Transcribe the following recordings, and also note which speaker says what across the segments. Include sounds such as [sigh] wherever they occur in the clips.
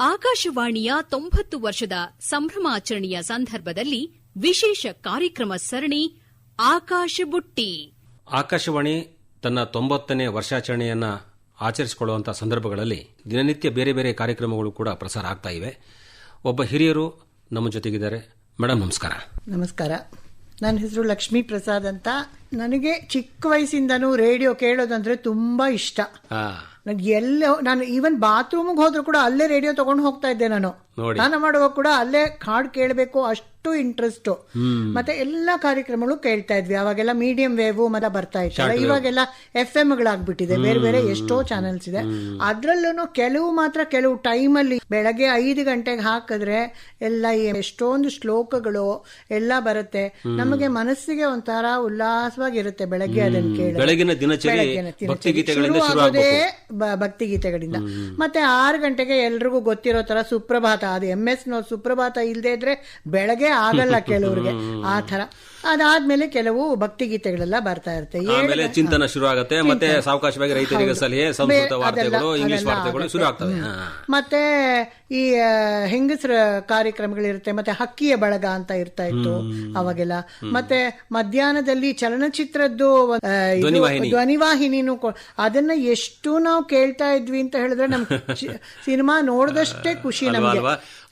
Speaker 1: ಆಕಾಶವಾಣಿಯ ತೊಂಬತ್ತು ವರ್ಷದ ಸಂಭ್ರಮಾಚರಣೆಯ ಸಂದರ್ಭದಲ್ಲಿ ವಿಶೇಷ ಕಾರ್ಯಕ್ರಮ ಸರಣಿ ಆಕಾಶ ಬುಟ್ಟಿ
Speaker 2: ಆಕಾಶವಾಣಿ ತನ್ನ ತೊಂಬತ್ತನೇ ವರ್ಷಾಚರಣೆಯನ್ನ ಆಚರಿಸಿಕೊಳ್ಳುವಂತಹ ಸಂದರ್ಭಗಳಲ್ಲಿ ದಿನನಿತ್ಯ ಬೇರೆ ಬೇರೆ ಕಾರ್ಯಕ್ರಮಗಳು ಕೂಡ ಪ್ರಸಾರ ಆಗ್ತಾ ಇವೆ. ಒಬ್ಬ ಹಿರಿಯರು ನಮ್ಮ ಜೊತೆಗಿದ್ದಾರೆ. ಮೇಡಮ್ ನಮಸ್ಕಾರ.
Speaker 3: ನಮಸ್ಕಾರ. ನನ್ನ ಹೆಸರು ಲಕ್ಷ್ಮೀ ಪ್ರಸಾದ್ ಅಂತ. ನನಗೆ ಚಿಕ್ಕ ವಯಸ್ಸಿಂದನೂ ರೇಡಿಯೋ ಕೇಳೋದಂದ್ರೆ ತುಂಬಾ ಇಷ್ಟ.
Speaker 2: ಆ,
Speaker 3: ನನಗೆ ಎಲ್ಲ ನಾನು ಈವನ್ ಬಾತ್ರೂಮ್ಗೆ ಹೋದ್ರು ಕೂಡ ಅಲ್ಲೇ ರೇಡಿಯೋ ತಗೊಂಡು ಹೋಗ್ತಾ ಇದ್ದೆ ನಾನು. ಸ್ನಾನ ಮಾಡುವಾಗ ಕೂಡ ಅಲ್ಲೇ ಹಾಡು ಕೇಳಬೇಕು ಅಷ್ಟು ಇಂಟ್ರೆಸ್ಟ್ ಮತ್ತೆ ಎಲ್ಲಾ ಕಾರ್ಯಕ್ರಮಗಳು ಕೇಳ್ತಾ ಇದ್ವಿ. ಅವಾಗೆಲ್ಲ ಮೀಡಿಯಂ ವೇವ್ ಮತ್ತೆ ಬರ್ತಾ ಇತ್ತಲ್ಲ ಇವಾಗೆಲ್ಲ ಎಫ್ ಎಂ ಗಳಾಗ್ಬಿಟ್ಟಿದೆ. ಬೇರೆ ಬೇರೆ ಎಷ್ಟೋ ಚಾನೆಲ್ಸ್ ಇದೆ. ಅದ್ರಲ್ಲೂ ಕೆಲವು ಮಾತ್ರ ಕೆಲವು ಟೈಮ್ ಅಲ್ಲಿ ಬೆಳಗ್ಗೆ ಐದು ಗಂಟೆಗೆ ಹಾಕಿದ್ರೆ ಎಲ್ಲ ಎಷ್ಟೊಂದು ಶ್ಲೋಕಗಳು ಎಲ್ಲ ಬರುತ್ತೆ. ನಮಗೆ ಮನಸ್ಸಿಗೆ ಒಂಥರ ಉಲ್ಲಾಸವಾಗಿರುತ್ತೆ ಬೆಳಗ್ಗೆ ಅದನ್ನ ಕೇಳಿ
Speaker 2: ಬೆಳಗಿನ ದಿನಚರಿ ಭಕ್ತಿಗೀತೆಗಳಿಂದ.
Speaker 3: ಭಕ್ತಿ ಗೀತೆಗಳಿಂದ ಮತ್ತೆ ಆರು ಗಂಟೆಗೆ ಎಲ್ರಿಗೂ ಗೊತ್ತಿರೋ ತರ ಸುಪ್ರಭಾತ ಅದು ಎಂ ಎಸ್ ನೋ ಸುಪ್ರಭಾತ ಇಲ್ಲದೆ ಇದ್ರೆ ಬೆಳಗ್ಗೆ ಆಗಲ್ಲ [laughs] ಕೆಲವ್ರಿಗೆ ಆ ತರ ಅದಾದ್ಮೇಲೆ ಕೆಲವು ಭಕ್ತಿ ಗೀತೆಗಳೆಲ್ಲ ಬರ್ತಾ ಇರುತ್ತೆ.
Speaker 2: ಆಮೇಲೆ ಚಿಂತನ ಶುರು ಆಗುತ್ತೆ ಮತ್ತೆ ಸಾವಕಾಶವಾಗಿ ರೈತರಿಗೆ ಸಲಹೆ ಸಂಸ್ಕೃತ ವಾರ್ತೆಗಳು ಇಂಗ್ಲಿಷ್ ವಾರ್ತೆಗಳು ಶುರು ಆಗ್ತವೆ.
Speaker 3: ಮತ್ತೆ ಈ ಹೆಂಗಸರ ಕಾರ್ಯಕ್ರಮಗಳಿರುತ್ತೆ ಮತ್ತೆ ಹಕ್ಕಿಯ ಬಳಗ ಅಂತ ಇರ್ತಾ ಇತ್ತು ಅವಾಗೆಲ್ಲ. ಮತ್ತೆ ಮಧ್ಯಾಹ್ನದಲ್ಲಿ ಚಲನಚಿತ್ರದ್ದು ಧ್ವನಿವಾಹಿನಿನೂ ಅದನ್ನ ಎಷ್ಟು ನಾವು ಕೇಳ್ತಾ ಇದ್ವಿ ಅಂತ ಹೇಳಿದ್ರೆ ನಮ್ [laughs] ಸಿನಿಮಾ ನೋಡಿದಷ್ಟೇ ಖುಷಿ ನಮ್ಗೆ.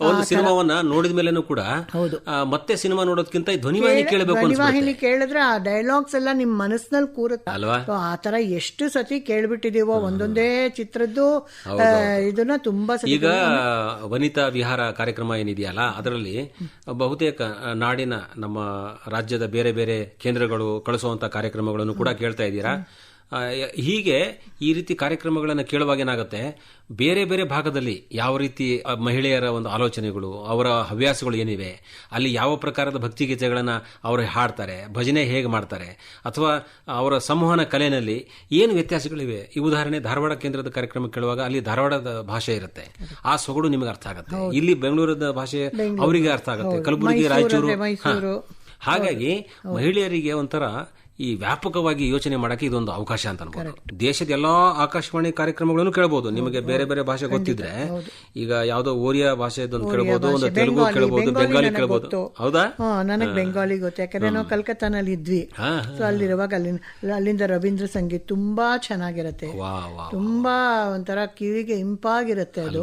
Speaker 2: ಒಂದು ಸಿನಿಮಾವನ್ನ ನೋಡಿದ ಮೇಲೆನೂ ಕೂಡ
Speaker 3: ಹೌದು.
Speaker 2: ಮತ್ತೆ ಸಿನಿಮಾ ನೋಡೋದಕ್ಕಿಂತ ಧ್ವನಿವಾಹಿನಿ ಕೇಳಬೇಕು
Speaker 3: ಧ್ವನಿವಾಹಿನಿ ಕೇಳಿದ್ರೆ ಆ ಡೈಲಾಗ್ಸ್ ಎಲ್ಲ ನಿಮ್ ಮನಸ್ಸಿನಲ್ಲಿ ಕೂರುತ್ತೆ.
Speaker 2: ಅಲ್ವಾ?
Speaker 3: ಆ ತರ ಎಷ್ಟು ಸತಿ ಕೇಳ್ಬಿಟ್ಟಿದೀವೋ ಒಂದೊಂದೇ ಚಿತ್ರದ್ದು ಇದನ್ನ ತುಂಬಾ
Speaker 2: ಈಗ ವನಿತಾ ವಿಹಾರ ಕಾರ್ಯಕ್ರಮ ಏನಿದೆಯಲ್ಲ ಅದರಲ್ಲಿ ಬಹುತೇಕ ನಾಡಿನ ನಮ್ಮ ರಾಜ್ಯದ ಬೇರೆ ಬೇರೆ ಕೇಂದ್ರಗಳು ಕಳಿಸುವಂತ ಕಾರ್ಯಕ್ರಮಗಳನ್ನು ಕೂಡ ಕೇಳ್ತಾ ಇದ್ದೀರಾ? ಹೀಗೆ ಈ ರೀತಿ ಕಾರ್ಯಕ್ರಮಗಳನ್ನು ಕೇಳುವಾಗ ಏನಾಗುತ್ತೆ? ಬೇರೆ ಬೇರೆ ಭಾಗದಲ್ಲಿ ಯಾವ ರೀತಿ ಮಹಿಳೆಯರ ಒಂದು ಆಲೋಚನೆಗಳು ಅವರ ಹವ್ಯಾಸಗಳು ಏನಿವೆ? ಅಲ್ಲಿ ಯಾವ ಪ್ರಕಾರದ ಭಕ್ತಿಗೀತೆಗಳನ್ನು ಅವರು ಹಾಡ್ತಾರೆ? ಭಜನೆ ಹೇಗೆ ಮಾಡ್ತಾರೆ? ಅಥವಾ ಅವರ ಸಂವಹನ ಕಲೆಯಲ್ಲಿ ಏನು ವ್ಯತ್ಯಾಸಗಳಿವೆ? ಈ ಉದಾಹರಣೆ ಧಾರವಾಡ ಕೇಂದ್ರದ ಕಾರ್ಯಕ್ರಮ ಕೇಳುವಾಗ ಅಲ್ಲಿ ಧಾರವಾಡದ ಭಾಷೆ ಇರುತ್ತೆ. ಆ ಸೊಗಡು ನಿಮಗೆ ಅರ್ಥ ಆಗುತ್ತೆ. ಇಲ್ಲಿ ಬೆಂಗಳೂರದ ಭಾಷೆ ಅವರಿಗೆ ಅರ್ಥ ಆಗುತ್ತೆ. ಕಲಬುರಗಿ ರಾಯಚೂರು. ಹಾಗಾಗಿ ಮಹಿಳೆಯರಿಗೆ ಒಂಥರ ಈ ವ್ಯಾಪಕವಾಗಿ ಯೋಚನೆ ಮಾಡಕ್ಕೆ ಇದೊಂದು ಅವಕಾಶ ಅಂತ ಅನ್ಬೋದು. ದೇಶದ ಎಲ್ಲಾ ಆಕಾಶವಾಣಿ ಕಾರ್ಯಕ್ರಮಗಳನ್ನು ಕೇಳಬಹುದು ನಿಮಗೆ ಬೇರೆ ಬೇರೆ ಭಾಷೆ ಗೊತ್ತಿದ್ರೆ ಈಗ ಯಾವ್ದೋ ಓರಿಯಾ ಭಾಷೆದೊಂದು ಕೇಳಬಹುದು ಒಂದು ತೆಲುಗು ಕೇಳಬಹುದು
Speaker 3: ಬೆಂಗಾಲಿ
Speaker 2: ಕೇಳಬಹುದು ಹೌದಾ?
Speaker 3: ನನಗೆ ಬೆಂಗಾಲಿ ಗೊತ್ತು. ಯಾಕಂದ್ರೆ ನಾವು ಕಲ್ಕತ್ತಾನಲ್ಲಿ ಇದ್ವಿ. ಅಲ್ಲಿರುವಾಗ ಅಲ್ಲಿಂದ ರವೀಂದ್ರ ಸಂಗೀತ ತುಂಬಾ ಚೆನ್ನಾಗಿರುತ್ತೆ. ತುಂಬಾ ಒಂಥರ ಕಿವಿಗೆ ಇಂಪಾಗಿರುತ್ತೆ ಅದು.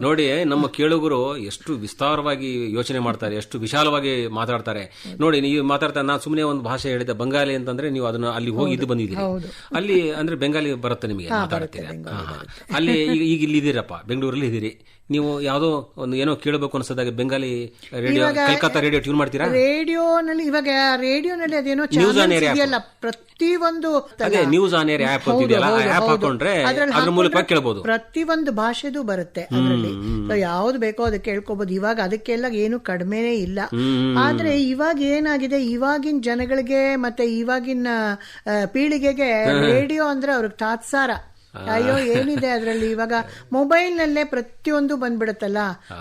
Speaker 2: ನೋಡಿ ನಮ್ಮ ಕೇಳುಗರು ಎಷ್ಟು ವಿಸ್ತಾರವಾಗಿ ಯೋಚನೆ ಮಾಡ್ತಾರೆ ಎಷ್ಟು ವಿಶಾಲವಾಗಿ ಮಾತಾಡ್ತಾರೆ. ನೋಡಿ ನೀವು ಮಾತಾಡ್ತಾ ನಾನು ಸುಮ್ಮನೆ ಒಂದು ಭಾಷೆ ಹೇಳಿದೆ ಬಂಗಾಲಿ ಅಂತಂದ್ರೆ ನೀವು ಅದನ್ನ ಅಲ್ಲಿ ಹೋಗಿ ಇದು ಬಂದಿದ್ದೀರಿ. ಅಲ್ಲಿ ಅಂದ್ರೆ ಬೆಂಗಾಲಿ ಬರುತ್ತೆ ನಿಮಗೆ ಮಾತಾಡ್ತೀರಾ. ಅಲ್ಲಿ ಈಗ ಈಗ ಇಲ್ಲಿ ಇದ್ದೀರಪ್ಪ ಬೆಂಗಳೂರಲ್ಲಿ ಇದ್ದೀರಿ. ನೀವು ಯಾವುದೋ ಒಂದು ಏನೋ ಕೇಳಬೇಕು ಅನ್ಸದಾಗ Bengali radio Calcutta radio tune ಮಾಡ್ತೀರಾ?
Speaker 3: ರೇಡಿಯೋನಲ್ಲಿ ಇವಾಗ ರೇಡಿಯೋನಲ್ಲಿ ಅದೇನೋ ನ್ಯೂಸ್
Speaker 2: ಆನ್ ಏರ್.
Speaker 3: ಇದೆಯಲ್ಲ ಪ್ರತಿಯೊಂದು
Speaker 2: ಅದೇ news on air app app ಹಾಕೊಂಡ್ರೆ ಅದ್ರ ಮೂಲಕ ಕೇಳಬಹುದು
Speaker 3: ಪ್ರತಿಯೊಂದು ಭಾಷೆದು ಬರುತ್ತೆ ಅದರಲ್ಲಿ. ಯಾವ್ದು ಬೇಕೋ ಅದಕ್ಕೆ ಕೇಳ್ಕೋಬಹುದು ಇವಾಗ ಅದಕ್ಕೆಲ್ಲ ಏನು ಕಡಿಮೆನೇ ಇಲ್ಲ. ಆದ್ರೆ ಇವಾಗ ಏನಾಗಿದೆ? ಇವಾಗಿನ ಜನಗಳಿಗೆ ಮತ್ತೆ ಇವಾಗಿನ ಪೀಳಿಗೆಗೆ [laughs] ರೇಡಿಯೋ ಅಂದ್ರೆ ಅವ್ರಿಗೆ ತಾತ್ಸಾರ. ಅಯ್ಯೋ ಏನಿದೆ ಅದರಲ್ಲಿ? ಇವಾಗ ಮೊಬೈಲ್ ನಲ್ಲೇ ಪ್ರತಿಯೊಂದು ಬಂದ್ಬಿಡುತ್ತಲ್ಲ?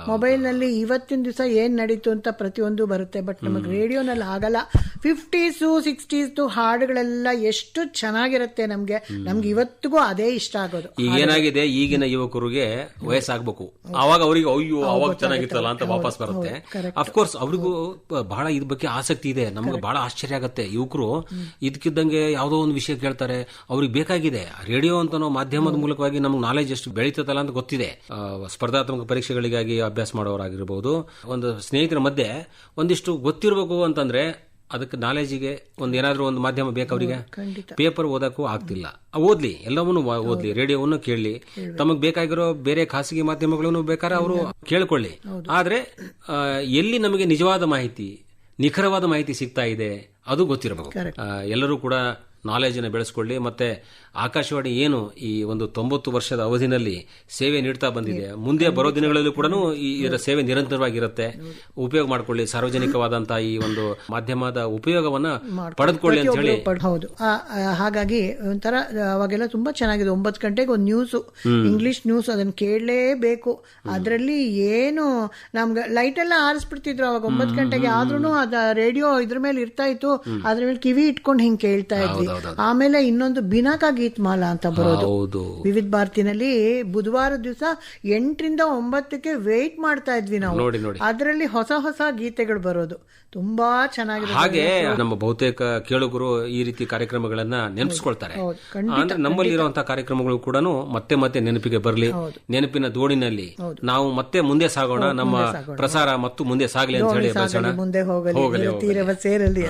Speaker 3: ಮೊಬೈಲ್ನಲ್ಲಿ ಇವತ್ತಿನ ದಿವಸ ಏನ್ ನಡೀತು ಅಂತ ಪ್ರತಿಯೊಂದು ಬರುತ್ತೆ. ಬಟ್ ನಮಗೆ ರೇಡಿಯೋನಲ್ಲಿ ಆಗಲ್ಲ. ಫಿಫ್ಟೀಸು ಸಿಕ್ಸ್ಟೀಸ್ ಹಾಡುಗಳೆಲ್ಲ ಎಷ್ಟು ಚೆನ್ನಾಗಿರುತ್ತೆ ನಮ್ಗೆ. ನಮ್ಗೆ ಇವತ್ತಿಗೂ ಅದೇ ಇಷ್ಟ ಆಗೋದು.
Speaker 2: ಈಗ ಏನಾಗಿದೆ? ಈಗಿನ ಯುವಕರಿಗೆ ವಯಸ್ಸಾಗಬೇಕು. ಅವಾಗ ಅವರಿಗೆ ಅಯ್ಯೋ ಅವಾಗ ಚೆನ್ನಾಗಿತ್ತಲ್ಲ ಅಂತ ವಾಪಸ್ ಬರುತ್ತೆ. ಅಫ್ಕೋರ್ಸ್ ಅವ್ರಿಗೂ ಬಹಳ ಇದ್ ಬಗ್ಗೆ ಆಸಕ್ತಿ ಇದೆ. ನಮ್ಗೆ ಬಹಳ ಆಶ್ಚರ್ಯ ಆಗುತ್ತೆ. ಯುವಕರು ಇದಕ್ಕಿದ್ದಂಗೆ ಯಾವುದೋ ಒಂದು ವಿಷಯ ಕೇಳ್ತಾರೆ. ಅವ್ರಿಗೆ ಬೇಕಾಗಿದೆ. ರೇಡಿಯೋ ಅಂತನೋ ಮಾಧ್ಯಮದ ಮೂಲಕವಾಗಿ ನಮ್ಗೆ ನಾಲೆಜ್ ಎಷ್ಟು ಬೆಳೀತದಲ್ಲ ಅಂತ ಗೊತ್ತಿದೆ. ಸ್ಪರ್ಧಾತ್ಮಕ ಪರೀಕ್ಷೆಗಳಿಗಾಗಿ ಅಭ್ಯಾಸ ಮಾಡೋರಾಗಿರ್ಬೋದು. ಒಂದು ಸ್ನೇಹಿತರ ಮಧ್ಯೆ ಒಂದಿಷ್ಟು ಗೊತ್ತಿರಬೇಕು ಅಂತಂದ್ರೆ ಅದಕ್ಕೆ ನಾಲೆಜಿಗೆ ಒಂದು ಏನಾದ್ರು ಒಂದು ಮಾಧ್ಯಮ ಬೇಕು ಅವರಿಗೆ. ಪೇಪರ್ ಓದಕ್ಕೂ ಆಗ್ತಿಲ್ಲ. ಓದ್ಲಿ ಎಲ್ಲವನ್ನೂ ಓದ್ಲಿ ರೇಡಿಯೋವನ್ನು ಕೇಳಲಿ. ತಮಗ್ ಬೇಕಾಗಿರೋ ಬೇರೆ ಖಾಸಗಿ ಮಾಧ್ಯಮಗಳನ್ನು ಬೇಕಾದ್ರೆ ಅವರು ಕೇಳ್ಕೊಳ್ಳಿ. ಆದ್ರೆ ಎಲ್ಲಿ ನಮಗೆ ನಿಜವಾದ ಮಾಹಿತಿ ನಿಖರವಾದ ಮಾಹಿತಿ ಸಿಗ್ತಾ ಇದೆ ಅದು ಗೊತ್ತಿರಬೇಕು. ಎಲ್ಲರೂ ಕೂಡ ನಾಲೆಜ್ ಅನ್ನು ಬೆಳೆಸ್ಕೊಳ್ಳಿ. ಮತ್ತೆ ಆಕಾಶವಾಣಿ ಏನು ಈ ಒಂದು ತೊಂಬತ್ತು ವರ್ಷದ ಅವಧಿನಲ್ಲಿ ಸೇವೆ ನೀಡ್ತಾ ಬಂದಿದೆ. ಮುಂದೆ ಬರೋ ದಿನಗಳಲ್ಲೂ ಕೂಡ ಈ ಇದರ ಸೇವೆ ನಿರಂತರವಾಗಿರುತ್ತೆ. ಉಪಯೋಗ ಮಾಡಿಕೊಳ್ಳಿ. ಸಾರ್ವಜನಿಕವಾದಂತಹ ಈ ಒಂದು ಮಾಧ್ಯಮದ ಉಪಯೋಗವನ್ನ ಪಡೆದುಕೊಳ್ಳಿ ಅಂತ ಹೇಳಿ.
Speaker 3: ಹೌದು. ಹಾಗಾಗಿ ಒಂಥರ ಅವಾಗೆಲ್ಲ ತುಂಬಾ ಚೆನ್ನಾಗಿದೆ. ಒಂಬತ್ತು ಗಂಟೆಗೆ ಒಂದು ನ್ಯೂಸು. ಇಂಗ್ಲಿಷ್ ನ್ಯೂಸ್ ಅದನ್ನ ಕೇಳಲೇಬೇಕು. ಅದರಲ್ಲಿ ಏನು ನಮ್ಗೆ ಲೈಟ್ ಎಲ್ಲ ಆರಿಸ್ಬಿಡ್ತಿದ್ರು ಅವಾಗ. ಒಂಬತ್ತು ಗಂಟೆಗೆ ಆದ್ರೂ ಅದ ರೇಡಿಯೋ ಇದ್ರ ಮೇಲೆ ಇರ್ತಾ ಇತ್ತು. ಅದ್ರ ಮೇಲೆ ಕಿವಿ ಇಟ್ಕೊಂಡು ಹಿಂಗೆ ಕೇಳ್ತಾ ಇದ್ವಿ. ಆಮೇಲೆ ಇನ್ನೊಂದು ಬಿನಾಕ ಗೀತ್ ಮಾಲಾ ಅಂತ ಬರೋದು. ವಿವಿಧ ಭಾರತಿನಲ್ಲಿ ಬುಧವಾರ ದಿವಸ ಎಂಟರಿಂದ ಒಂಬತ್ತಕ್ಕೆ ವೇಟ್ ಮಾಡ್ತಾ ಇದ್ವಿ ನಾವು.
Speaker 2: ನೋಡಿ ನೋಡಿ.
Speaker 3: ಅದರಲ್ಲಿ ಹೊಸ ಹೊಸ ಗೀತೆಗಳು ಬರೋದು. ತುಂಬಾ ಚೆನ್ನಾಗಿದೆ
Speaker 2: ಹಾಗೆ ನಮ್ಮ ಬಹುತೇಕ ಕೇಳುಗರು ಈ ರೀತಿ ಕಾರ್ಯಕ್ರಮಗಳನ್ನ ನೆನಪಿಸ್ಕೊಳ್ತಾರೆ. ಅಂದ್ರೆ ನಮ್ಮಲ್ಲಿರುವಂತಹ ಕಾರ್ಯಕ್ರಮಗಳು ಕೂಡ ಮತ್ತೆ ಮತ್ತೆ ನೆನಪಿಗೆ ಬರಲಿ. ನೆನಪಿನ ದೋಣಿನಲ್ಲಿ ನಾವು ಮತ್ತೆ ಮುಂದೆ ಸಾಗೋಣ ನಮ್ಮ ಪ್ರಸಾರ ಮತ್ತು ಮುಂದೆ ಸಾಗಲಿ ಅಂತ ಹೇಳಿ
Speaker 3: ಮುಂದೆ ಹೋಗಲಿ ತೀರವ ಸೇರಲಿ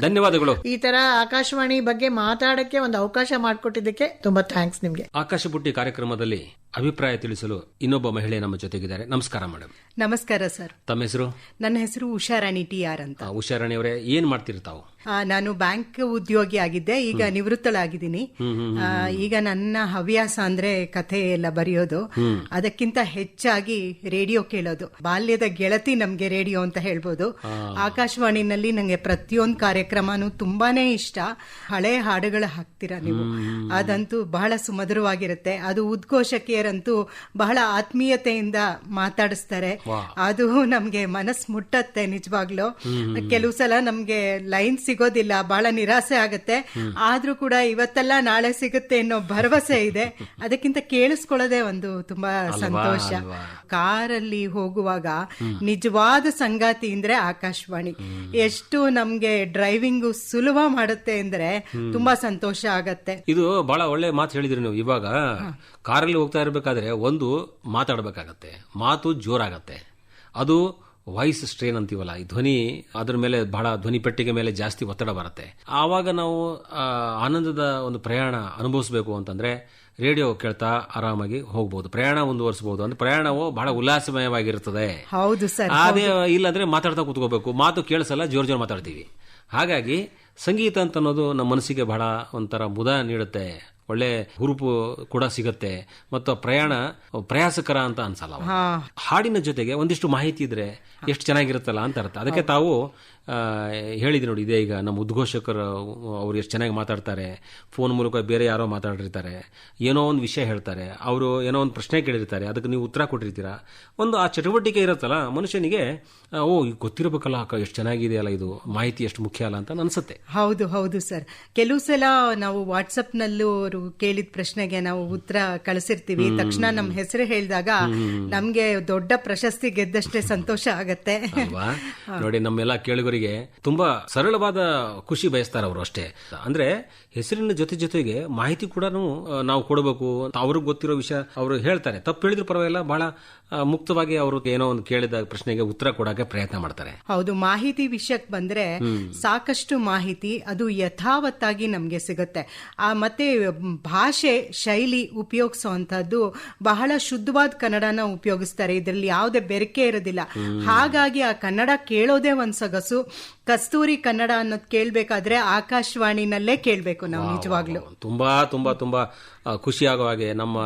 Speaker 2: ಧನ್ಯವಾದಗಳು.
Speaker 3: ಈ ತರ ಆಕಾಶವಾಣಿ ಬಗ್ಗೆ ಮಾತಾಡಕ್ಕೆ ಒಂದು ಅವಕಾಶ ಮಾಡಿಕೊಟ್ಟಿದ್ದಕ್ಕೆ ತುಂಬಾ ಥ್ಯಾಂಕ್ಸ್ ನಿಮ್ಗೆ.
Speaker 2: ಆಕಾಶ ಬುಟ್ಟಿ ಕಾರ್ಯಕ್ರಮದಲ್ಲಿ ಅಭಿಪ್ರಾಯ ತಿಳಿಸಲು ಇನ್ನೊಬ್ಬ ಮಹಿಳೆ ನಮ್ಮ ಜೊತೆಗಿದ್ದಾರೆ. ನಮಸ್ಕಾರ ಮೇಡಮ್
Speaker 4: ನಮಸ್ಕಾರ ಸರ್
Speaker 2: ತಮ್ಮ ಹೆಸರು?
Speaker 4: ನನ್ನ ಹೆಸರು ಉಷಾರಾಣಿ ಟಿ ಆರ್ ಅಂತ.
Speaker 2: ಉಷಾರಾಣಿ ಅವರೇ ಏನ್ ಮಾಡ್ತಿರ್ತಾವು
Speaker 4: ನಾನು ಬ್ಯಾಂಕ್ ಉದ್ಯೋಗಿ ಆಗಿದ್ದೆ. ಈಗ ನಿವೃತ್ತಳಾಗಿದ್ದೀನಿ. ಈಗ ನನ್ನ ಹವ್ಯಾಸ ಅಂದ್ರೆ ಕಥೆ ಎಲ್ಲ ಬರೆಯೋದು. ಅದಕ್ಕಿಂತ ಹೆಚ್ಚಾಗಿ ರೇಡಿಯೋ ಕೇಳೋದು. ಬಾಲ್ಯದ ಗೆಳತಿ ನಮ್ಗೆ ರೇಡಿಯೋ ಅಂತ ಹೇಳ್ಬೋದು. ಆಕಾಶವಾಣಿನಲ್ಲಿ ನಂಗೆ ಪ್ರತಿಯೊಂದು ಕಾರ್ಯಕ್ರಮನು ತುಂಬಾನೇ ಇಷ್ಟ. ಹಳೆ ಹಾಡುಗಳು ಹಾಕ್ತೀರಾ ನೀವು. ಅದಂತೂ ಬಹಳ ಸುಮಧುರವಾಗಿರುತ್ತೆ. ಅದು ಉದ್ಘೋಷಕಿಯರಂತೂ ಬಹಳ ಆತ್ಮೀಯತೆಯಿಂದ ಮಾತಾಡಿಸ್ತಾರೆ. ಅದು ನಮ್ಗೆ ಮನಸ್ ಮುಟ್ಟತ್ತೆ ನಿಜವಾಗ್ಲು. ಕೆಲವು ಸಲ ನಮ್ಗೆ ಲೈನ್ ಸಿಗೋದಿಲ್ಲ ಬಹಳ ನಿರಾಸೆ ಆಗತ್ತೆ. ಆದ್ರೂ ಕೂಡ ಇವತ್ತೆಲ್ಲ ನಾಳೆ ಸಿಗುತ್ತೆ ಅನ್ನೋ ಭರವಸೆ ಇದೆ. ಅದಕ್ಕಿಂತ ಕೇಳಿಸ್ಕೊಳ್ಳೋದೇ ಒಂದು ತುಂಬಾ ಸಂತೋಷ. ಕಾರಲ್ಲಿ ಹೋಗುವಾಗ ನಿಜವಾದ ಸಂಗಾತಿ ಅಂದ್ರೆ ಆಕಾಶವಾಣಿ. ಎಷ್ಟು ನಮ್ಗೆ ಡ್ರೈವಿಂಗ್ ಸುಲಭ ಮಾಡುತ್ತೆ ಅಂದ್ರೆ ತುಂಬಾ ಸಂತೋಷ ಆಗತ್ತೆ.
Speaker 2: ಇದು ಬಹಳ ಒಳ್ಳೆ ಮಾತು ಹೇಳಿದ್ರಿ ನೀವು ಇವಾಗ. ಕಾರಲ್ಲಿ ಹೋಗ್ತಾ ಇರಬೇಕಾದ್ರೆ ಒಂದು ಮಾತಾಡಬೇಕಾಗತ್ತೆ ಮಾತು ಜೋರಾಗತ್ತೆ. ಅದು ವಾಯ್ಸ್ ಸ್ಟ್ರೇನ್ ಅಂತೀವಲ್ಲ ಈ ಧ್ವನಿ ಅದ್ರ ಮೇಲೆ ಬಹಳ ಧ್ವನಿ ಪೆಟ್ಟಿಗೆ ಮೇಲೆ ಜಾಸ್ತಿ ಒತ್ತಡ ಬರುತ್ತೆ. ಆವಾಗ ನಾವು ಆನಂದದ ಒಂದು ಪ್ರಯಾಣ ಅನುಭವಿಸಬೇಕು ಅಂತಂದ್ರೆ ರೇಡಿಯೋ ಕೇಳ್ತಾ ಆರಾಮಾಗಿ ಹೋಗ್ಬೋದು. ಪ್ರಯಾಣ ಮುಂದುವರಿಸಬಹುದು ಅಂದ್ರೆ ಪ್ರಯಾಣವು ಬಹಳ ಉಲ್ಲಾಸಮಯವಾಗಿರುತ್ತದೆ
Speaker 4: ಹೌದು ಸರ್
Speaker 2: ಅದೇ ಇಲ್ಲಾಂದ್ರೆ ಮಾತಾಡ್ತಾ ಕೂತ್ಕೋಬೇಕು. ಮಾತು ಕೇಳಿಸಲ್ಲ ಜೋರ್ ಜೋರ್ ಮಾತಾಡ್ತೀವಿ. ಹಾಗಾಗಿ ಸಂಗೀತ ಅಂತ ಅನ್ನೋದು ನಮ್ಮ ಮನಸ್ಸಿಗೆ ಬಹಳ ಒಂಥರ ಮುದ ನೀಡುತ್ತೆ. ಒಳ್ಳೆ ಹುರುಪು ಕೂಡ ಸಿಗುತ್ತೆ. ಮತ್ತು ಪ್ರಯಾಣ ಪ್ರಯಾಸಕರ ಅಂತ ಅನ್ಸಲ್ಲ. ಹಾಡಿನ ಜೊತೆಗೆ ಒಂದಿಷ್ಟು ಮಾಹಿತಿ ಇದ್ರೆ ಎಷ್ಟು ಚೆನ್ನಾಗಿರುತ್ತಲ್ಲ ಅಂತ ಅರ್ಥ. ಅದಕ್ಕೆ ತಾವು ಆ, ಹೇಳಿದ್ರಿ ನೋಡಿ ಇದೇ ಈಗ ನಮ್ಮ ಉದ್ಘೋಷಕರು ಅವ್ರು ಎಷ್ಟು ಚೆನ್ನಾಗಿ ಮಾತಾಡ್ತಾರೆ. ಫೋನ್ ಮೂಲಕ ಬೇರೆ ಯಾರೋ ಮಾತಾಡಿರ್ತಾರೆ. ಏನೋ ಒಂದು ವಿಷಯ ಹೇಳ್ತಾರೆ. ಅವರು ಏನೋ ಒಂದು ಪ್ರಶ್ನೆ ಕೇಳಿರ್ತಾರೆ. ಅದಕ್ಕೆ ನೀವು ಉತ್ತರ ಕೊಟ್ಟಿರ್ತೀರಾ? ಒಂದು ಆ ಚಟುವಟಿಕೆ ಇರುತ್ತಲ್ಲ ಮನುಷ್ಯನಿಗೆ ಓ ಈಗ ಗೊತ್ತಿರಬೇಕಲ್ಲ ಅಕ್ಕ ಎಷ್ಟು ಚೆನ್ನಾಗಿದೆಯಲ್ಲ ಇದು. ಮಾಹಿತಿ ಎಷ್ಟು ಮುಖ್ಯ ಅಲ್ಲ ಅಂತ ಅನಿಸುತ್ತೆ.
Speaker 4: ಹೌದು ಹೌದು ಸರ್. ಕೆಲವು ಸಲ ನಾವು ವಾಟ್ಸಪ್ನಲ್ಲೂ ಅವರು ಕೇಳಿದ ಪ್ರಶ್ನೆಗೆ ನಾವು ಉತ್ತರ ಕಳಿಸಿರ್ತೀವಿ. ತಕ್ಷಣ ನಮ್ಮ ಹೆಸರು ಹೇಳಿದಾಗ ನಮಗೆ ದೊಡ್ಡ ಪ್ರಶಸ್ತಿ ಗೆದ್ದಷ್ಟೇ ಸಂತೋಷ ಆಗತ್ತೆ. [laughs]
Speaker 2: ನೋಡಿ ನಮ್ಮೆಲ್ಲ ಕೇಳುಗರಿಗೆ ತುಂಬಾ ಸರಳವಾದ ಖುಷಿ ಬಯಸ್ತಾರೆ ಅವರು ಅಷ್ಟೇ. ಅಂದ್ರೆ ಹೆಸರಿನ ಜೊತೆ ಜೊತೆಗೆ ಮಾಹಿತಿ ಕೂಡ ನಾವು ಕೊಡಬೇಕು ಅಂತ ಅವ್ರಿಗೆ ಗೊತ್ತಿರೋ ವಿಷಯ ಅವರು ಹೇಳ್ತಾರೆ. ತಪ್ಪು ಹೇಳಿದ್ರು ಪರವಾಗಿಲ್ಲ ಬಹಳ ಮುಕ್ತವಾಗಿ ಅವರು ಏನೋ ಒಂದು ಕೇಳಿದ ಪ್ರಶ್ನೆಗೆ ಉತ್ತರ ಕೊಡಕ್ಕೆ ಪ್ರಯತ್ನ ಮಾಡ್ತಾರೆ.
Speaker 4: ಹೌದು ಮಾಹಿತಿ ವಿಷಯಕ್ಕೆ ಬಂದ್ರೆ ಸಾಕಷ್ಟು ಮಾಹಿತಿ ಅದು ಯಥಾವತ್ತಾಗಿ ನಮ್ಗೆ ಸಿಗುತ್ತೆ. ಆ ಮತ್ತೆ ಭಾಷೆ ಶೈಲಿ ಉಪಯೋಗಿಸುವಂತದ್ದು ಬಹಳ ಶುದ್ಧವಾದ ಕನ್ನಡನ ಉಪಯೋಗಿಸ್ತಾರೆ. ಇದರಲ್ಲಿ ಯಾವುದೇ ಬೆರಕೆ ಇರೋದಿಲ್ಲ. ಹಾಗಾಗಿ ಆ ಕನ್ನಡ ಕೇಳೋದೇ ಒಂದ್ ಸೊಗಸು ಕಸ್ತೂರಿ ಕನ್ನಡ ಅನ್ನೋದು ಕೇಳಬೇಕಾದ್ರೆ ಆಕಾಶವಾಣಿನಲ್ಲೇ ಕೇಳಬೇಕು ನಾವು ನಿಜವಾಗ್ಲು.
Speaker 2: ತುಂಬಾ ತುಂಬಾ ತುಂಬಾ ಖುಷಿ ಆಗೋ ಹಾಗೆ ನಮ್ಮ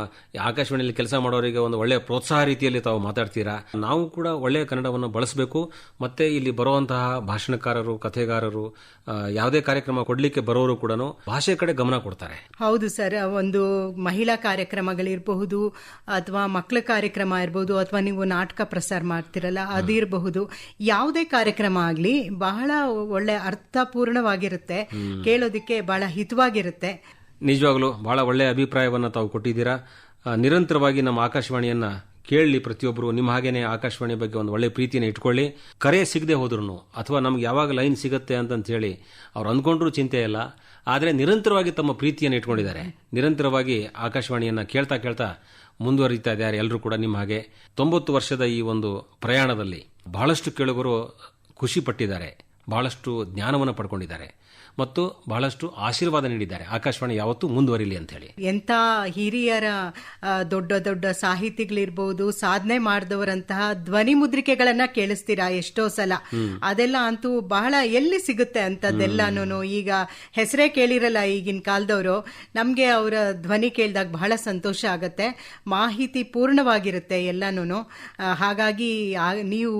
Speaker 2: ಆಕಾಶವಾಣಿಯಲ್ಲಿ ಕೆಲಸ ಮಾಡೋರಿಗೆ ಒಂದು ಒಳ್ಳೆಯ ಪ್ರೋತ್ಸಾಹ ರೀತಿಯಲ್ಲಿ ತಾವು ಮಾತಾಡ್ತೀರಾ? ನಾವು ಕೂಡ ಒಳ್ಳೆಯ ಕನ್ನಡವನ್ನು ಬಳಸಬೇಕು. ಮತ್ತೆ ಇಲ್ಲಿ ಬರುವಂತಹ ಭಾಷಣಕಾರರು ಕಥೆಗಾರರು ಯಾವುದೇ ಕಾರ್ಯಕ್ರಮ ಕೊಡ್ಲಿಕ್ಕೆ ಬರೋರು ಕೂಡ ಭಾಷೆ ಕಡೆ ಗಮನ ಕೊಡ್ತಾರೆ.
Speaker 4: ಹೌದು ಸರ್ ಒಂದು ಮಹಿಳಾ ಕಾರ್ಯಕ್ರಮಗಳಿರಬಹುದು ಅಥವಾ ಮಕ್ಕಳ ಕಾರ್ಯಕ್ರಮ ಇರಬಹುದು ಅಥವಾ ನೀವು ನಾಟಕ ಪ್ರಸಾರ ಮಾಡ್ತಿರಲ್ಲ ಅದಿರಬಹುದು. ಯಾವುದೇ ಕಾರ್ಯಕ್ರಮ ಆಗಲಿ ಬಹಳ ಒಳ್ಳೆ ಅರ್ಥಪೂರ್ಣವಾಗಿರುತ್ತೆ. ಕೇಳೋದಿಕ್ಕೆ ಬಹಳ ಹಿತವಾಗಿರುತ್ತೆ.
Speaker 2: ನಿಜವಾಗ್ಲೂ ಬಹಳ ಒಳ್ಳೆಯ ಅಭಿಪ್ರಾಯವನ್ನು ತಾವು ಕೊಟ್ಟಿದ್ದೀರಾ? ನಿರಂತರವಾಗಿ ನಮ್ಮ ಆಕಾಶವಾಣಿಯನ್ನ ಕೇಳಲಿ ಪ್ರತಿಯೊಬ್ಬರು ನಿಮ್ಮ ಹಾಗೇನೆ ಆಕಾಶವಾಣಿ ಬಗ್ಗೆ ಒಂದು ಒಳ್ಳೆ ಪ್ರೀತಿಯನ್ನು ಇಟ್ಕೊಳ್ಳಿ. ಕರೆ ಸಿಗದೆ ಹೋದ್ರು ಅಥವಾ ನಮ್ಗೆ ಯಾವಾಗ ಲೈನ್ ಸಿಗುತ್ತೆ ಅಂತಂತ ಹೇಳಿ ಅವ್ರು ಅಂದ್ಕೊಂಡ್ರು ಚಿಂತೆ ಇಲ್ಲ. ಆದರೆ ನಿರಂತರವಾಗಿ ತಮ್ಮ ಪ್ರೀತಿಯನ್ನು ಇಟ್ಕೊಂಡಿದ್ದಾರೆ. ನಿರಂತರವಾಗಿ ಆಕಾಶವಾಣಿಯನ್ನ ಕೇಳ್ತಾ ಕೇಳ್ತಾ ಮುಂದುವರಿತಾ ಇದ್ದಾರೆ ಎಲ್ಲರೂ ಕೂಡ ನಿಮ್ಮ ಹಾಗೆ. ತೊಂಬತ್ತು ವರ್ಷದ ಈ ಒಂದು ಪ್ರಯಾಣದಲ್ಲಿ ಬಹಳಷ್ಟು ಕೇಳುಗರು ಖುಷಿ ಪಟ್ಟಿದ್ದಾರೆ. ಬಹಳಷ್ಟು ಜ್ಞಾನವನ್ನು ಪಡ್ಕೊಂಡಿದ್ದಾರೆ ಮತ್ತು ಬಹಳಷ್ಟು ಆಶೀರ್ವಾದ ನೀಡಿದ್ದಾರೆ. ಆಕಾಶವಾಣಿ ಯಾವತ್ತೂ ಮುಂದುವರಿಲಿ ಅಂತ ಹೇಳಿ.
Speaker 4: ಎಂಥ ಹಿರಿಯರ ದೊಡ್ಡ ದೊಡ್ಡ ಸಾಹಿತಿಗಳಿರ್ಬೋದು ಸಾಧನೆ ಮಾಡಿದವರಂತಹ ಧ್ವನಿ ಮುದ್ರಿಕೆಗಳನ್ನ ಕೇಳಿಸ್ತೀರಾ ಎಷ್ಟೋ ಸಲ. ಅದೆಲ್ಲ ಅಂತೂ ಬಹಳ ಎಲ್ಲಿ ಸಿಗುತ್ತೆ ಅಂತದೆಲ್ಲಾನು ಈಗ ಹೆಸರೇ ಕೇಳಿರಲ್ಲ ಈಗಿನ ಕಾಲದವರು. ನಮ್ಗೆ ಅವರ ಧ್ವನಿ ಕೇಳಿದಾಗ ಬಹಳ ಸಂತೋಷ ಆಗತ್ತೆ. ಮಾಹಿತಿ ಪೂರ್ಣವಾಗಿರುತ್ತೆ ಎಲ್ಲಾನು ಹಾಗಾಗಿ ನೀವು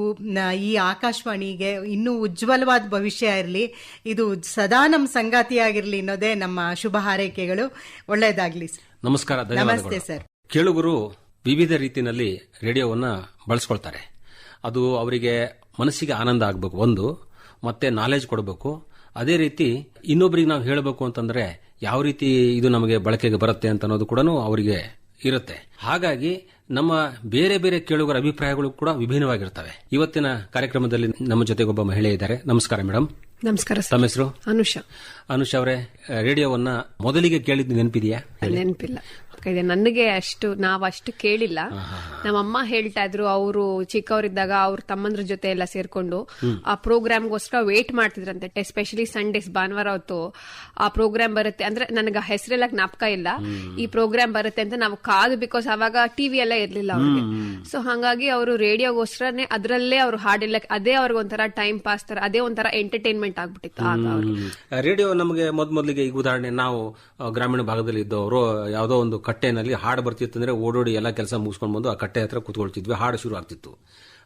Speaker 4: ಈ ಆಕಾಶವಾಣಿಗೆ ಇನ್ನೂ ಉಜ್ವಲವಾದ ಭವಿಷ್ಯ ಇರಲಿ ಇದು ಸದಾ ನಮ್ಮ ಸಂಗಾತಿಯಾಗಿರಲಿ ಅನ್ನೋದೇ ನಮ್ಮ ಶುಭ ಹಾರೈಕೆಗಳು. ಒಳ್ಳೆಯದಾಗಲಿ.
Speaker 2: ನಮಸ್ಕಾರ
Speaker 4: ನಮಸ್ತೆ ಸರ್.
Speaker 2: ಕೇಳುಗರು ವಿವಿಧ ರೀತಿಯಲ್ಲಿ ರೇಡಿಯೋವನ್ನ ಬಳಸ್ಕೊಳ್ತಾರೆ. ಅದು ಅವರಿಗೆ ಮನಸ್ಸಿಗೆ ಆನಂದ ಆಗಬೇಕು ಒಂದು ಮತ್ತೆ ನಾಲೆಜ್ ಕೊಡಬೇಕು. ಅದೇ ರೀತಿ ಇನ್ನೊಬ್ಬರಿಗೆ ನಾವು ಹೇಳಬೇಕು ಅಂತಂದ್ರೆ ಯಾವ ರೀತಿ ಇದು ನಮಗೆ ಬಳಕೆಗೆ ಬರುತ್ತೆ ಅಂತ ಅನ್ನೋದು ಕೂಡ ಅವರಿಗೆ ಇರುತ್ತೆ. ಹಾಗಾಗಿ ನಮ್ಮ ಬೇರೆ ಬೇರೆ ಕೇಳುಗರ ಅಭಿಪ್ರಾಯಗಳು ಕೂಡ ವಿಭಿನ್ನವಾಗಿರ್ತವೆ ಇವತ್ತಿನ ಕಾರ್ಯಕ್ರಮದಲ್ಲಿ ನಮ್ಮ ಜೊತೆಗೆ ಒಬ್ಬ ಮಹಿಳೆ ಇದ್ದಾರೆ. ನಮಸ್ಕಾರ ಮೇಡಮ್
Speaker 5: ನಮಸ್ಕಾರ
Speaker 2: ತಮ್ಮ ಹೆಸರು?
Speaker 5: ಅನುಷಾ.
Speaker 2: ಅನುಷ್ ಅವರೇ ರೇಡಿಯೋವನ್ನ ಮೊದಲಿಗೆ ಕೇಳಿದ್ದು ನೆನಪಿದೆಯಾ?
Speaker 5: ನೆನಪಿಲ್ಲ. ನನಗೆ ಅಷ್ಟು ನಾವ್ ಅಷ್ಟು ಕೇಳಿಲ್ಲ. ನಮ್ಮಮ್ಮ ಹೇಳ್ತಾ ಇದ್ರು ಅವರು ಚಿಕ್ಕವರಿದ್ದಾಗ ಅವ್ರ ತಮ್ಮಂದ್ರ ಜೊತೆ ಎಲ್ಲ ಸೇರ್ಕೊಂಡು ಆ ಪ್ರೋಗ್ರಾಮ್ಗೋಸ್ಕರ ವೇಟ್ ಮಾಡ್ತಿದ್ರಂತೆ. ಎಸ್ಪೆಷಲಿ ಸಂಡೇಸ್ ಭಾನುವಾರ ಹೊತ್ತು ಆ ಪ್ರೋಗ್ರಾಮ್ ಬರುತ್ತೆ. ಅಂದ್ರೆ ನನಗೆ ಹೆಸರೆಲ್ಲ ಜ್ಞಾಪಕ ಇಲ್ಲ. ಈ ಪ್ರೋಗ್ರಾಮ್ ಬರುತ್ತೆ ಅಂತ ನಾವು ಕಾದು ಬಿಕಾಸ್ ಅವಾಗ ಟಿವಿ ಎಲ್ಲ ಇರ್ಲಿಲ್ಲ ಅವ್ರಿಗೆ. ಸೊ ಹಂಗಾಗಿ ಅವರು ರೇಡಿಯೋಗೋಸ್ಕರನೇ ಅದರಲ್ಲೇ ಅವ್ರು ಹಾಡೆಲ್ಲ ಅದೇ ಅವ್ರಿಗೆ ಒಂಥರ ಟೈಮ್ ಪಾಸ್ ತರ ಅದೇ ಒಂಥರ ಎಂಟರ್ಟೈನ್ಮೆಂಟ್ ಆಗ್ಬಿಟ್ಟಿತ್ತು ಆಗ
Speaker 2: ರೇಡಿಯೋ ನಮಗೆ ಮೊದ್ ಮೊದಲಿಗೆ ಈಗ ಉದಾಹರಣೆ ನಾವು ಗ್ರಾಮೀಣ ಭಾಗದಲ್ಲಿ ಇದ್ದವರು ಯಾವುದೋ ಒಂದು ಕಟ್ಟೆನಲ್ಲಿ ಹಾಡು ಬರ್ತಿತ್ತಂದ್ರೆ ಓಡೋಡಿ ಎಲ್ಲ ಕೆಲಸ ಮುಗಿಸ್ಕೊಂಡು ಬಂದು ಆ ಕಟ್ಟೆ ಹತ್ರ ಕುತ್ಕೊಳ್ತಿದ್ವಿ ಹಾಡು ಶುರು ಆಗ್ತಿತ್ತು.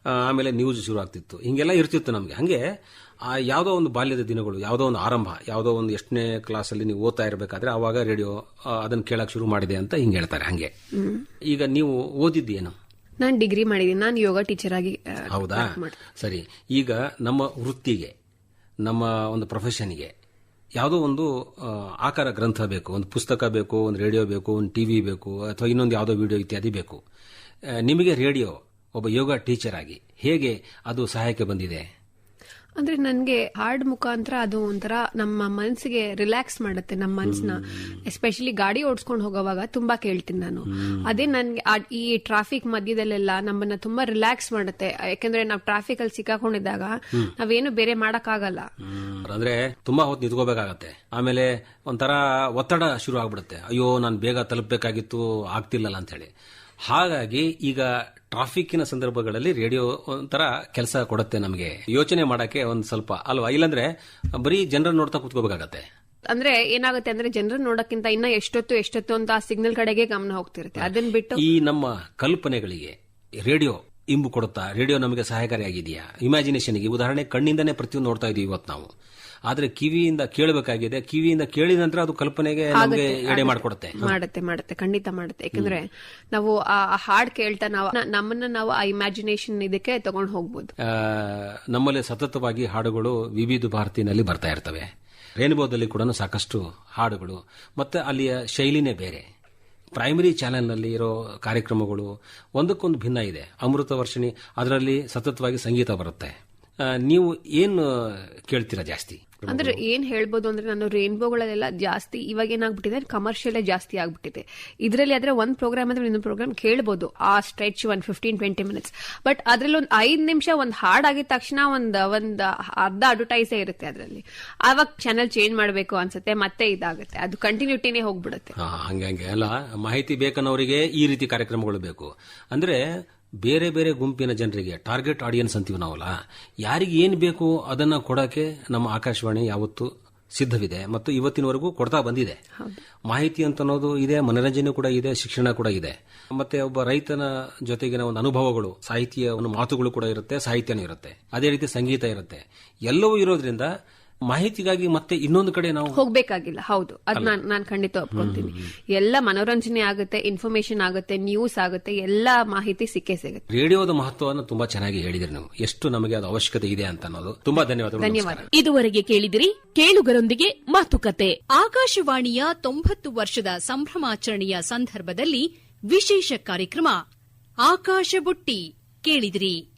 Speaker 2: ಆಮೇಲೆ ನ್ಯೂಸ್ ಶುರು ಆಗ್ತಿತ್ತು. ಹಿಂಗೆಲ್ಲ ಇರ್ತಿತ್ತು ನಮಗೆ. ಹಂಗೆ ಆ ಯಾವುದೋ ಒಂದು ಬಾಲ್ಯದ ದಿನಗಳು ಯಾವುದೋ ಒಂದು ಆರಂಭ ಯಾವುದೋ ಒಂದು ಎಷ್ಟನೇ ಕ್ಲಾಸಲ್ಲಿ ನೀವು ಓದ್ತಾ ಇರಬೇಕಾದ್ರೆ ಆವಾಗ ರೇಡಿಯೋ ಅದನ್ನ ಕೇಳಕ್ ಶುರು ಮಾಡಿದೆ ಅಂತ ಹಿಂಗೆ ಹೇಳ್ತಾರೆ ಹಂಗೆ. ಈಗ ನೀವು ಓದಿದ್ದೇನು
Speaker 5: ನಾನು ಡಿಗ್ರಿ ಮಾಡಿದ್ದೀನಿ. ನಾನು ಯೋಗ ಟೀಚರ್ ಆಗಿ
Speaker 2: ಹೌದಾ? ಸರಿ. ಈಗ ನಮ್ಮ ವೃತ್ತಿಗೆ ನಮ್ಮ ಒಂದು ಪ್ರೊಫೆಷನ್ಗೆ ಯಾವುದೋ ಒಂದು ಆಕಾರ ಗ್ರಂಥ ಬೇಕು, ಒಂದು ಪುಸ್ತಕ ಬೇಕು, ಒಂದು ರೇಡಿಯೋ ಬೇಕು, ಒಂದು ಟಿ ವಿ ಬೇಕು, ಅಥವಾ ಇನ್ನೊಂದು ಯಾವುದೋ ವಿಡಿಯೋ ಇತ್ಯಾದಿ ಬೇಕು. ನಿಮಗೆ ರೇಡಿಯೋ ಒಬ್ಬ ಯೋಗ ಟೀಚರ್ ಆಗಿ ಹೇಗೆ ಅದು ಸಹಾಯಕ್ಕೆ ಬಂದಿದೆ?
Speaker 5: ಅಂದ್ರೆ ನನ್ಗೆ ಹಾಡ್ ಮುಖಾಂತರ ಅದು ಒಂಥರ ನಮ್ಮ ಮನಸ್ಸಿಗೆ ರಿಲ್ಯಾಕ್ಸ್ ಮಾಡುತ್ತೆ ನಮ್ಮ ಮನ್ಸನ್ನ ಎಸ್ಪೆಷಲಿ ಗಾಡಿ ಓಡಿಸ್ಕೊಂಡು ಹೋಗೋವಾಗ ತುಂಬಾ ಕೇಳ್ತೀನಿ ನಾನು. ಅದೇ ನನ್ಗೆ ಈ ಟ್ರಾಫಿಕ್ ಮಧ್ಯದಲ್ಲೆಲ್ಲ ನಮ್ಮನ್ನ ತುಂಬಾ ರಿಲ್ಯಾಕ್ಸ್ ಮಾಡುತ್ತೆ. ಯಾಕಂದ್ರೆ ನಾವು ಟ್ರಾಫಿಕ್ ಅಲ್ಲಿ ಸಿಕ್ಕಾಕೊಂಡಿದ್ದಾಗ ನಾವೇನು ಬೇರೆ ಮಾಡಕ್ಕಾಗಲ್ಲ.
Speaker 2: ಅಂದ್ರೆ ತುಂಬಾ ಹೊತ್ತು ನಿಂತ್ಕೋಬೇಕಾಗತ್ತೆ. ಆಮೇಲೆ ಒಂಥರ ಒತ್ತಡ ಶುರು ಆಗ್ಬಿಡುತ್ತೆ ಅಯ್ಯೋ ನಾನು ಬೇಗ ತಲುಪಬೇಕಾಗಿತ್ತು ಆಗ್ತಿಲ್ಲಲ್ಲ ಅಂತ ಹೇಳಿ. ಹಾಗಾಗಿ ಈಗ ಟ್ರಾಫಿಕ್ಕಿನ ಸಂದರ್ಭಗಳಲ್ಲಿ ರೇಡಿಯೋ ಒಂಥರ ಕೆಲಸ ಕೊಡುತ್ತೆ ನಮಗೆ. ಯೋಚನೆ ಮಾಡಕ್ಕೆ ಒಂದು ಸ್ವಲ್ಪ ಅಲ್ವಾ? ಇಲ್ಲಾಂದ್ರೆ ಬರೀ ಜನರನ್ನ ನೋಡ್ತಾ ಕೂತ್ಕೋಬೇಕಾಗತ್ತೆ.
Speaker 5: ಅಂದ್ರೆ ಏನಾಗುತ್ತೆ ಅಂದ್ರೆ ಜನರನ್ನು ನೋಡಕ್ಕಿಂತ ಇನ್ನ ಎಷ್ಟೊತ್ತು ಎಷ್ಟೊತ್ತು ಅಂತ ಸಿಗ್ನಲ್ ಕಡೆಗೆ ಗಮನ ಹೋಗ್ತಿರುತ್ತೆ. ಅದನ್ನ ಬಿಟ್ಟು
Speaker 2: ಈ ನಮ್ಮ ಕಲ್ಪನೆಗಳಿಗೆ ರೇಡಿಯೋ ಇಂಬು ಕೊಡುತ್ತಾ ರೇಡಿಯೋ ನಮಗೆ ಸಹಾಯಕಾರಿಯಾಗಿದೆಯಾ ಇಮ್ಯಾಜಿನೇಷನ್ಗೆ ಉದಾಹರಣೆ ಕಣ್ಣಿಂದನೇ ಪ್ರತಿಯೊಂದು ನೋಡ್ತಾ ಇದೀವಿ ಇವತ್ತು ನಾವು. ಆದ್ರೆ ಕಿವಿಯಿಂದ ಕೇಳಬೇಕಾಗಿದೆ. ಕಿವಿಯಿಂದ ಕೇಳಿದ ನಂತರ ಅದು ಕಲ್ಪನೆಗೆ ನಮಗೆ ಎಡೆ ಮಾಡಿಕೊಡುತ್ತೆ.
Speaker 5: ಮಾಡುತ್ತೆ ಮಾಡುತ್ತೆ. ಖಂಡಿತ ಮಾಡುತ್ತೆ. ಯಾಕಂದ್ರೆ ನಾವು ಆ ಹಾಡ್ ಕೇಳ್ತಾ ನಾವು ನಮ್ಮನ್ನ ನಾವು ಆ ಇಮ್ಯಾಜಿನೇಷನ್ ಇದಕ್ಕೆ ತಗೊಂಡು ಹೋಗ್ಬೋದು.
Speaker 2: ನಮ್ಮಲ್ಲಿ ಸತತವಾಗಿ ಹಾಡುಗಳು ವಿವಿಧ ಭಾರತಿನಲ್ಲಿ ಬರ್ತಾ ಇರ್ತವೆ. ರೇನ್ಬೋದಲ್ಲಿ ಕೂಡ ಸಾಕಷ್ಟು ಹಾಡುಗಳು. ಮತ್ತೆ ಅಲ್ಲಿಯ ಶೈಲಿನೇ ಬೇರೆ. ಪ್ರೈಮರಿ ಚಾನೆಲ್ನಲ್ಲಿ ಇರೋ ಕಾರ್ಯಕ್ರಮಗಳು ಒಂದಕ್ಕೊಂದು ಭಿನ್ನ ಇದೆ. ಅಮೃತ ವರ್ಷಿಣಿ ಅದರಲ್ಲಿ ಸತತವಾಗಿ ಸಂಗೀತ ಬರುತ್ತೆ. ನೀವು ಏನು ಕೇಳ್ತೀರಾ ಜಾಸ್ತಿ?
Speaker 5: ಅಂದ್ರೆ ಏನ್ ಹೇಳ್ಬೋದು ಅಂದ್ರೆ ನಾನು ರೇನ್ಬೋಗಳಲ್ಲೆಲ್ಲ ಜಾಸ್ತಿ ಇವಾಗ ಏನಾಗ್ಬಿಟ್ಟಿದೆ ಕಮರ್ಷಿಯಲ್ ಜಾಸ್ತಿ ಆಗ್ಬಿಟ್ಟಿದೆ. ಇದರಲ್ಲಿ ಆದ್ರೆ ಒಂದ್ ಪ್ರೋಗ್ರಾಮ್ ಅಂದ್ರೆ ಇನ್ನೊಂದು ಪ್ರೋಗ್ರಾಮ್ ಕೇಳ್ಬೋದು. ಆ ಸ್ಟ್ರೆಚ್ ಒಂದ್ ಫಿಫ್ಟೀನ್ ಟ್ವೆಂಟಿ ಮಿನಿಟ್ಸ್ ಬಟ್ ಅದ್ರಲ್ಲಿ ಒಂದ್ ಐದ್ ನಿಮಿಷ ಒಂದ್ ಹಾಡ್ ಆಗಿದ ತಕ್ಷಣ ಒಂದ್ ಒಂದ್ ಅರ್ಧ ಅಡ್ವರ್ಟೈಸೇ ಇರುತ್ತೆ ಅದರಲ್ಲಿ. ಅವಾಗ ಚಾನೆಲ್ ಚೇಂಜ್ ಮಾಡಬೇಕು ಅನ್ಸುತ್ತೆ ಮತ್ತೆ ಇದಾಗುತ್ತೆ. ಅದು ಕಂಟಿನ್ಯೂಟಿನೇ ಹೋಗ್ಬಿಡುತ್ತೆ.
Speaker 2: ಹಂಗೆ. ಅಲ್ಲ ಮಾಹಿತಿ ಬೇಕನ್ನೋರಿಗೆ ಈ ರೀತಿ ಕಾರ್ಯಕ್ರಮಗಳು ಬೇಕು. ಅಂದ್ರೆ ಬೇರೆ ಬೇರೆ ಗುಂಪಿನ ಜನರಿಗೆ ಟಾರ್ಗೆಟ್ ಆಡಿಯನ್ಸ್ ಅಂತೀವಿ ನಾವಲ್ಲ ಯಾರಿಗೆ ಏನು ಬೇಕು ಅದನ್ನು ಕೊಡೋಕ್ಕೆ ನಮ್ಮ ಆಕಾಶವಾಣಿ ಯಾವತ್ತು ಸಿದ್ಧವಿದೆ ಮತ್ತು ಇವತ್ತಿನವರೆಗೂ ಕೊಡ್ತಾ ಬಂದಿದೆ. ಮಾಹಿತಿ ಅಂತ ಅನ್ನೋದು ಇದೆ ಮನರಂಜನೆ ಕೂಡ ಇದೆ ಶಿಕ್ಷಣ ಕೂಡ ಇದೆ. ಮತ್ತೆ ಒಬ್ಬ ರೈತನ ಜೊತೆಗಿನ ಒಂದು ಅನುಭವಗಳು ಸಾಹಿತ್ಯ ಒಂದು ಮಾತುಗಳು ಕೂಡ ಇರುತ್ತೆ ಸಾಹಿತ್ಯನೂ ಇರುತ್ತೆ. ಅದೇ ರೀತಿ ಸಂಗೀತ ಇರುತ್ತೆ. ಎಲ್ಲವೂ ಇರೋದ್ರಿಂದ ಮಾಹಿತಿಗಾಗಿ ಮತ್ತೆ ಇನ್ನೊಂದು ಕಡೆ ನಾವು
Speaker 5: ಹೋಗ್ಬೇಕಾಗಿಲ್ಲ. ಹೌದು. ಅದ್ ನಾನು ನಾನ್ ಖಂಡಿತ ಒಪ್ಕೊಂತೀನಿ. ಎಲ್ಲ ಮನೋರಂಜನೆ ಆಗುತ್ತೆ ಇನ್ಫಾರ್ಮೇಶನ್ ಆಗುತ್ತೆ ನ್ಯೂಸ್ ಆಗುತ್ತೆ ಎಲ್ಲ ಮಾಹಿತಿ ಸಿಕ್ಕೇ ಸಿಗುತ್ತೆ.
Speaker 2: ರೇಡಿಯೋದ ಮಹತ್ವವನ್ನು ತುಂಬಾ ಚೆನ್ನಾಗಿ ಹೇಳಿದ್ರಿ ನೀವು. ಎಷ್ಟು ನಮಗೆ ಅದು ಅವಶ್ಯಕತೆ ಇದೆ ಅಂತ ಅನ್ನೋದು ತುಂಬಾ ಧನ್ಯವಾದ ಧನ್ಯವಾದ.
Speaker 1: ಇದುವರೆಗೆ ಕೇಳಿದಿರಿ ಕೇಳುಗರೊಂದಿಗೆ ಮಾತುಕತೆ. ಆಕಾಶವಾಣಿಯ ತೊಂಬತ್ತು ವರ್ಷದ ಸಂಭ್ರಮಾಚರಣೆಯ ಸಂದರ್ಭದಲ್ಲಿ ವಿಶೇಷ ಕಾರ್ಯಕ್ರಮ. ಆಕಾಶ ಬುಟ್ಟಿ ಕೇಳಿದಿರಿ.